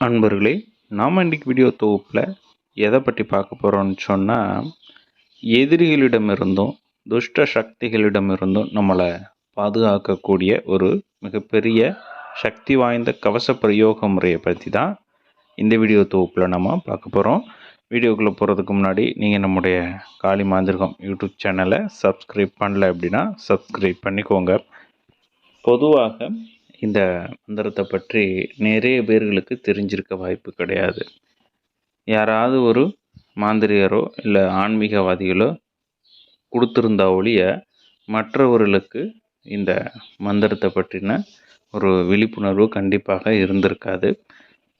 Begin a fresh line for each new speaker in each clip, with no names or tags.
அன்பர்களே நாம் இன்றைக்கி வீடியோ தொகுப்பில் எதை பற்றி பார்க்க போகிறோம்னு சொன்னால் எதிரிகளிடமிருந்தும் துஷ்ட சக்திகளிடமிருந்தும் நம்மளை பாதுகாக்கக்கூடிய ஒரு மிகப்பெரிய சக்தி வாய்ந்த கவச பிரயோக முறையை பற்றி தான் இந்த வீடியோ தொகுப்பில் நம்ம பார்க்க போகிறோம் வீடியோக்குள்ளே போகிறதுக்கு முன்னாடி நீங்கள் நம்முடைய காளி மாந்திரகம் யூடியூப் சேனலை சப்ஸ்கிரைப் பண்ணல அப்படின்னா சப்ஸ்கிரைப் பண்ணிக்கோங்க. பொதுவாக இந்த மந்திரத்தை பற்றி நிறைய பேர்களுக்கு தெரிஞ்சிருக்க வாய்ப்பு கிடையாது. யாராவது ஒரு மாந்திரியரோ இல்லை ஆன்மீகவாதிகளோ கொடுத்துருந்தா ஒழிய மற்றவர்களுக்கு இந்த மந்திரத்தை பற்றின ஒரு விழிப்புணர்வு கண்டிப்பாக இருந்திருக்காது.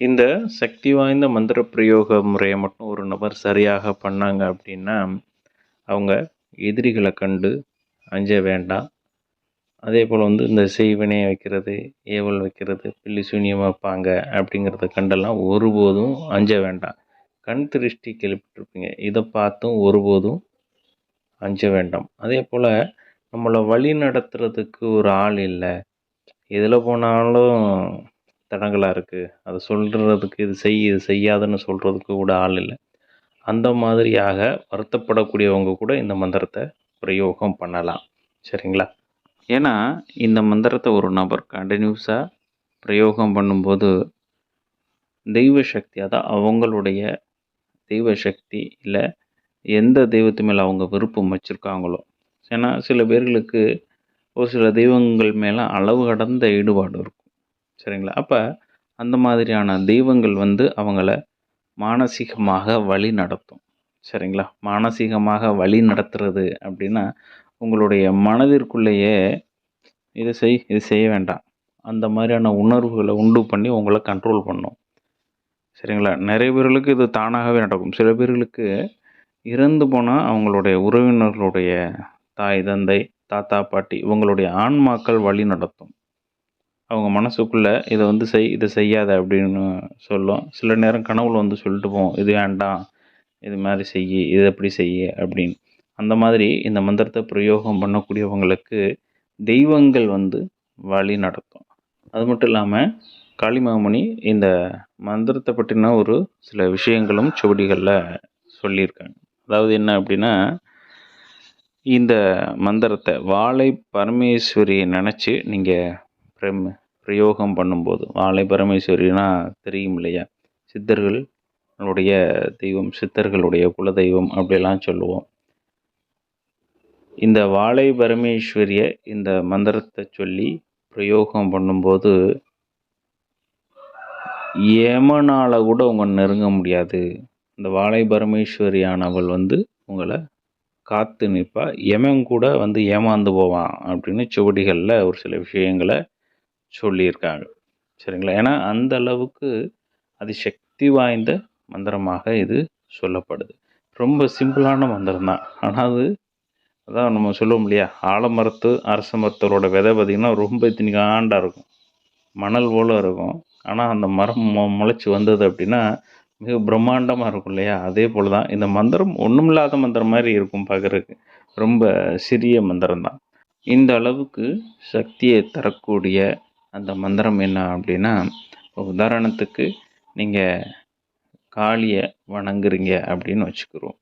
இந்த சக்தி வாய்ந்த மந்திர பிரயோக முறையை மட்டும் ஒரு நபர் சரியாக பண்ணாங்க அப்படின்னா அவங்க எதிரிகளை கண்டு அஞ்ச வேண்டாம். அதே போல் வந்து இந்த செய்வினை வைக்கிறது ஏவல் வைக்கிறது பில்லி சூன்யம் வைப்பாங்க அப்படிங்கிறத கண்டெல்லாம் ஒருபோதும் அஞ்ச வேண்டாம். கண் திருஷ்டி கேள்விப்பட்டிருப்பீங்க. இதை பார்த்தும் ஒருபோதும் அஞ்ச வேண்டாம். அதே போல் நம்மளை வழி நடத்துறதுக்கு ஒரு ஆள் இல்லை. எதில் போனாலும் தடங்களாக இருக்குது அதை சொல்கிறதுக்கு இது செய் இது செய்யாதுன்னு சொல்கிறதுக்கு கூட ஆள் இல்லை. அந்த மாதிரியாக வருத்தப்படக்கூடியவங்க கூட இந்த மந்திரத்தை பிரயோகம் பண்ணலாம். சரிங்களா? ஏன்னா இந்த மந்திரத்தை ஒரு நபர் கண்டினியூஸாக பிரயோகம் பண்ணும்போது தெய்வ சக்தி அதான் அவங்களுடைய தெய்வ சக்தி இல்லை எந்த தெய்வத்து மேலே அவங்க விருப்பம் வச்சுருக்காங்களோ. ஏன்னா சில பேர்களுக்கு ஒரு சில தெய்வங்கள் மேலே அளவு கடந்த ஈடுபாடு இருக்கும். சரிங்களா? அப்போ அந்த மாதிரியான தெய்வங்கள் வந்து அவங்கள மானசீகமாக வழி நடத்தும். சரிங்களா? மானசீகமாக வழி நடத்துறது அப்படின்னா உங்களுடைய மனதிற்குள்ளேயே இதை செய் இது செய்ய வேண்டாம். அந்த மாதிரியான உணர்வுகளை உண்டு பண்ணி உங்களை கண்ட்ரோல் பண்ணும். சரிங்களா? நிறைய பேர்களுக்கு இது தானாகவே நடக்கும். சில பேர்களுக்கு இறந்து போனால் அவங்களுடைய உறவினர்களுடைய தாய் தந்தை தாத்தா பாட்டி இவங்களுடைய ஆன்மாக்கள் வழி நடத்தும். அவங்க மனசுக்குள்ளே இதை வந்து செய் இதை செய்யாத அப்படின்னு சொல்லும். சில நேரம் கனவுல வந்து சொல்லிட்டு போவோம். இது வேண்டாம். இது மாதிரி செய்ய இது எப்படி செய்ய அப்படின்னு. அந்த மாதிரி இந்த மந்திரத்தை பிரயோகம் பண்ணக்கூடியவங்களுக்கு தெய்வங்கள் வந்து வழி நடத்தும். அது மட்டும் இல்லாமல் காளிமாமணி இந்த மந்திரத்தை பற்றின ஒரு சில விஷயங்களும் சுவடிகளில் சொல்லியிருக்காங்க. அதாவது என்ன அப்படின்னா இந்த மந்திரத்தை வாழை பரமேஸ்வரியை நினச்சி நீங்கள் பிரம் பிரயோகம் பண்ணும்போது வாழை பரமேஸ்வரினா தெரியும் இல்லையா? சித்தர்களுடைய தெய்வம் சித்தர்களுடைய குலதெய்வம் அப்படிலாம் சொல்லுவோம். இந்த வாழை பரமேஸ்வரிய இந்த மந்திரத்தை சொல்லி பிரயோகம் பண்ணும்போது ஏமனால் கூட உங்களை நெருங்க முடியாது. இந்த வாழை பரமேஸ்வரியானவள் வந்து உங்களை காத்து நிற்பா எமன் கூட வந்து ஏமாந்து போவான் அப்படின்னு சுவடிகளில் ஒரு சில விஷயங்களை சொல்லியிருக்காங்க. சரிங்களா? ஏன்னா அந்த அளவுக்கு அது சக்தி வாய்ந்த மந்திரமாக இது சொல்லப்படுது. ரொம்ப சிம்பிளான மந்திரம் தான் ஆனால் அது அதான் நம்ம சொல்லுவோம் இல்லையா? ஆலமரத்து அரச மரத்தோட விதை பார்த்திங்கன்னா ரொம்ப திணிகாண்டாக இருக்கும். மணல் போல் இருக்கும். ஆனால் அந்த மரம் மொ முளைச்சி வந்தது அப்படின்னா மிக பிரம்மாண்டமாக இருக்கும் இல்லையா? அதே போல் தான் இந்த மந்திரம் ஒன்றுமில்லாத மந்திரம் மாதிரி இருக்கும் பார்க்குறதுக்கு. ரொம்ப சிறிய மந்திரம் தான். இந்த அளவுக்கு சக்தியை தரக்கூடிய அந்த மந்திரம் என்ன அப்படின்னா உதாரணத்துக்கு நீங்கள் காளியை வணங்குறீங்க அப்படின்னு வச்சுக்கிறோம்.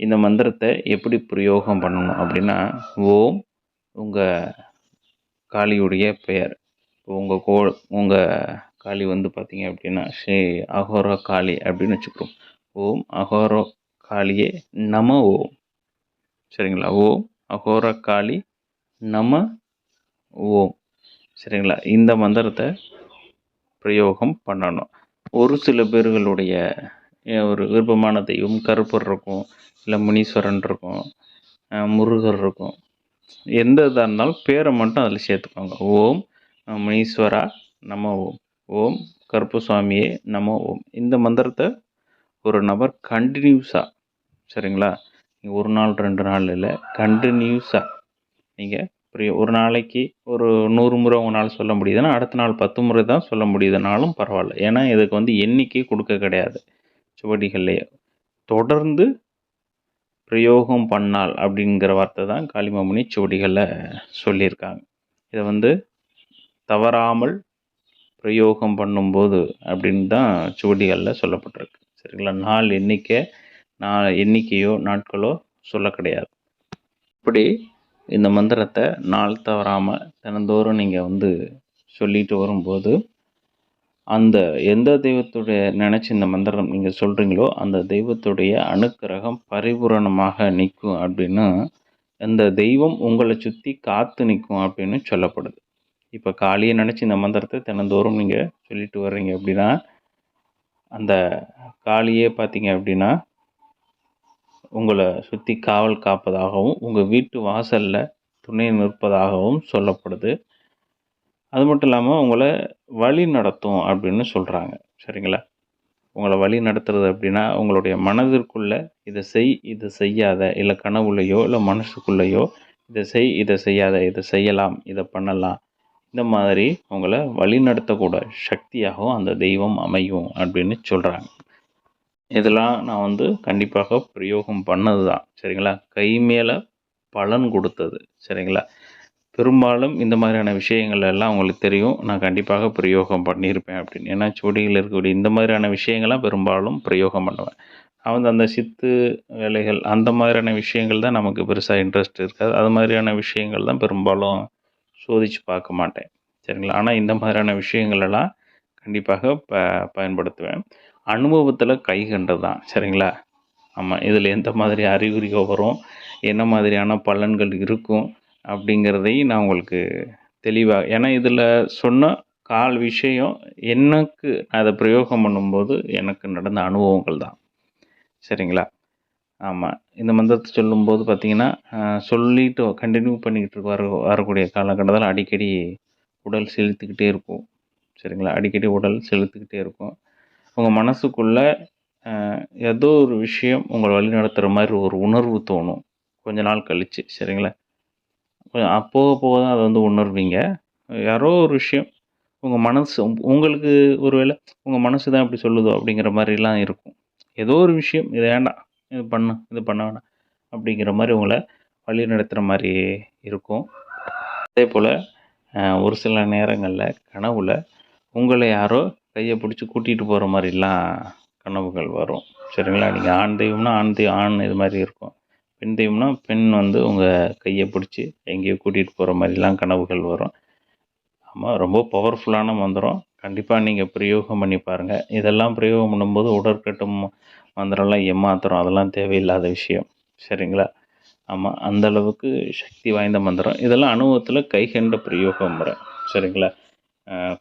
இந்த மந்திரத்தை எப்படி பிரயோகம் பண்ணணும் அப்படின்னா ஓம் உங்கள் காளியுடைய பெயர். உங்கள் கோ உங்கள் காளி வந்து பார்த்தீங்க அப்படின்னா ஸ்ரீ அகோர காளி அப்படின்னு வச்சுக்கிறோம். ஓம் அகோரோ காளியே நம ஓம். சரிங்களா? ஓம் அகோர காளி நம ஓம். சரிங்களா? இந்த மந்திரத்தை பிரயோகம் பண்ணணும். ஒரு சில பேர்களுடைய ஒரு விருப்பமான தெய்வம் கருப்பர் இருக்கும் இல்லை முனீஸ்வரன் இருக்கும் முருகர் இருக்கும். எந்த இதாக இருந்தாலும் பேரை மட்டும் அதில் சேர்த்துக்கோங்க. ஓம் முனீஸ்வரா நம ஓம். ஓம் கருப்பசுவாமியே நம ஓம். இந்த மந்திரத்தை ஒரு நபர் கண்டினியூஸாக சரிங்களா? ஒரு நாள் ரெண்டு நாள் இல்லை கண்டினியூஸாக நீங்கள் புரிய ஒரு நாளைக்கு ஒரு நூறு முறை உங்களால் சொல்ல முடியுதுன்னா அடுத்த நாள் பத்து முறை தான் சொல்ல முடியுதுனாலும் பரவாயில்ல. ஏன்னா இதுக்கு வந்து எண்ணிக்கை கொடுக்க கிடையாது. சுவடிகள்லேயே தொடர்ந்து பிரயோகம் பண்ணால் அப்படிங்கிற வார்த்தை தான் காளிமாமணி சுவடிகளில் சொல்லியிருக்காங்க. இதை வந்து தவறாமல் பிரயோகம் பண்ணும்போது அப்படின்னு தான் சுவடிகளில் சொல்லப்பட்டிருக்கு. சரிங்களா? நாள் எண்ணிக்கை நான் எண்ணிக்கையோ நாட்களோ சொல்ல கிடையாது. இப்படி இந்த மந்திரத்தை நாள் தவறாமல் தினந்தோறும் நீங்கள் வந்து சொல்லிட்டு வரும்போது அந்த எந்த தெய்வத்துடைய நினச்சி இந்த மந்திரம் நீங்கள் சொல்கிறீங்களோ அந்த தெய்வத்துடைய அனுக்கிரகம் பரிபூரணமாக நிற்கும் அப்படின்னு அந்த தெய்வம் உங்களை சுற்றி காத்து நிற்கும் அப்படின்னு சொல்லப்படுது. இப்போ காளியை நினச்சி இந்த மந்திரத்தை தினந்தோறும் நீங்கள் சொல்லிட்டு வர்றீங்க அப்படின்னா அந்த காளியே பார்த்தீங்க அப்படின்னா உங்களை சுற்றி காவல் காப்பதாகவும் உங்கள் வீட்டு வாசலில் துணை நிற்பதாகவும் சொல்லப்படுது. அது மட்டும் இல்லாமல் உங்களை வழி நடத்தும் அப்படின்னு சொல்கிறாங்க சரிங்களா? உங்களை வழி நடத்துறது அப்படின்னா உங்களுடைய மனதிற்குள்ளே இதை செய் இதை செய்யாத இல்லை கனவுலையோ இல்லை மனசுக்குள்ளேயோ இதை செய் இதை செய்யாத இதை செய்யலாம் இதை பண்ணலாம். இந்த மாதிரி உங்களை வழி நடத்தக்கூட சக்தியாகவும் அந்த தெய்வம் அமையும் அப்படின்னு சொல்கிறாங்க இதெல்லாம் நான் வந்து கண்டிப்பாக பிரயோகம் பண்ணது தான் சரிங்களா? கை மேலே பலன் கொடுத்தது. சரிங்களா? பெரும்பாலும் இந்த மாதிரியான விஷயங்கள் எல்லாம் உங்களுக்கு தெரியும். நான் கண்டிப்பாக பிரயோகம் பண்ணியிருப்பேன் அப்படின்னு. ஏன்னா சுவடியில் இருக்கக்கூடிய இந்த மாதிரியான விஷயங்கள்லாம் பெரும்பாலும் பிரயோகம் பண்ணுவேன். நான் வந்து அந்த சித்து வேலைகள் அந்த மாதிரியான விஷயங்கள் தான் நமக்கு பெருசாக இன்ட்ரெஸ்ட் இருக்காது. அது மாதிரியான விஷயங்கள் தான் பெரும்பாலும் சோதித்து பார்க்க மாட்டேன். சரிங்களா? ஆனால் இந்த மாதிரியான விஷயங்களெல்லாம் கண்டிப்பாக ப பயன்படுத்துவேன். அனுபவத்தில் கை கண்டது தான் சரிங்களா? ஆமாம் இதில் எந்த மாதிரி அறிகுறிகள் வரும்? என்ன மாதிரியான பலன்கள் இருக்கும்? அப்படிங்கிறதையும் நான் உங்களுக்கு தெளிவாக ஏன்னா இதில் சொன்ன கால் விஷயம் எனக்கு அதை பிரயோகம் பண்ணும்போது எனக்கு நடந்த அனுபவங்கள் தான். சரிங்களா? ஆமாம் இந்த மந்திரத்தை சொல்லும்போது பார்த்தீங்கன்னா சொல்லிட்டு கண்டினியூ பண்ணிக்கிட்டு இருக்க வர வரக்கூடிய காலகட்டத்தில் அடிக்கடி உடல் செலுத்திக்கிட்டே இருக்கும். சரிங்களா? அடிக்கடி உடல் செலுத்திக்கிட்டே இருக்கும். உங்கள் மனசுக்குள்ளே ஏதோ ஒரு விஷயம் உங்களை வழி நடத்துகிற மாதிரி ஒரு உணர்வு தோணும். கொஞ்ச நாள் கழித்து சரிங்களா? கொஞ்சம் போக போக தான் அதை வந்து உணர்வீங்க. யாரோ ஒரு விஷயம் உங்கள் மனசு உங்களுக்கு ஒரு வேளை உங்கள் மனசு தான் இப்படி சொல்லுதோ அப்படிங்கிற மாதிரிலாம் இருக்கும். ஏதோ ஒரு விஷயம் இது வேண்டாம் இது பண்ணு இது பண்ண வேணாம் அப்படிங்கிற மாதிரி உங்களை வழி நடத்துகிற மாதிரி இருக்கும். அதே போல் ஒரு சில நேரங்களில் கனவுல உங்களை யாரோ கையை பிடிச்சி கூட்டிகிட்டு போகிற மாதிரிலாம் கனவுகள் வரும். சரிங்களா? நீங்கள் ஆண் தெய்வம்னா ஆண் தெய்வம் ஆண் இது மாதிரி இருக்கும். பெண் தெய்வம்னா பெண் வந்து உங்கள் கையை பிடிச்சி எங்கேயோ கூட்டிகிட்டு போகிற மாதிரிலாம் கனவுகள் வரும். ஆமாம் ரொம்ப பவர்ஃபுல்லான மந்திரம். கண்டிப்பாக நீங்கள் பிரயோகம் பண்ணி பாருங்கள் இதெல்லாம் பிரயோகம் பண்ணும்போது உடற்கட்டும் மந்திரம்லாம் ஏமாத்திரம் அதெல்லாம் தேவையில்லாத விஷயம். சரிங்களா? ஆமாம் அந்த அளவுக்கு சக்தி வாய்ந்த மந்திரம். இதெல்லாம் அனுபவத்தில் கைகண்ட பிரயோகம் முறை. சரிங்களா?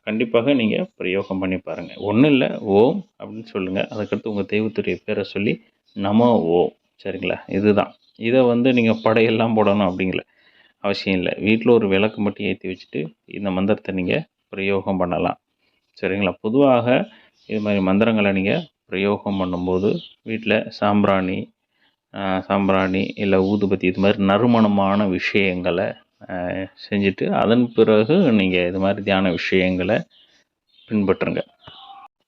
கண்டிப்பாக நீங்கள் பிரயோகம் பண்ணி பாருங்கள் ஒன்றும் இல்லை ஓம் அப்படின்னு சொல்லுங்கள் அதுக்கடுத்து உங்கள் தெய்வத்துடைய பேரை சொல்லி நம ஓம். சரிங்களா? இதுதான். இதை வந்து நீங்கள் படையெல்லாம் போடணும் அப்படிங்கல. அவசியம் இல்லை. வீட்டில் ஒரு விளக்கு மட்டும் ஏற்றி வச்சுட்டு இந்த மந்திரத்தை நீங்கள் பிரயோகம் பண்ணலாம். சரிங்களா? பொதுவாக இது மாதிரி மந்திரங்களை நீங்கள் பிரயோகம் பண்ணும்போது வீட்டில் சாம்பிராணி சாம்பிராணி இல்லை ஊதுபத்தி இது மாதிரி நறுமணமான விஷயங்களை செஞ்சுட்டு அதன் பிறகு நீங்கள் இது மாதிரி தியான விஷயங்களை பின்பற்றுங்க.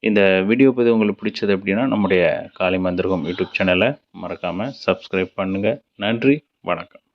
இந்த வீடியோ பதிவு உங்களுக்கு பிடிச்சது அப்படின்னா நம்முடைய காளி மந்திரகம் யூடியூப் சேனலை மறக்காமல் சப்ஸ்கிரைப் பண்ணுங்கள் நன்றி வணக்கம்.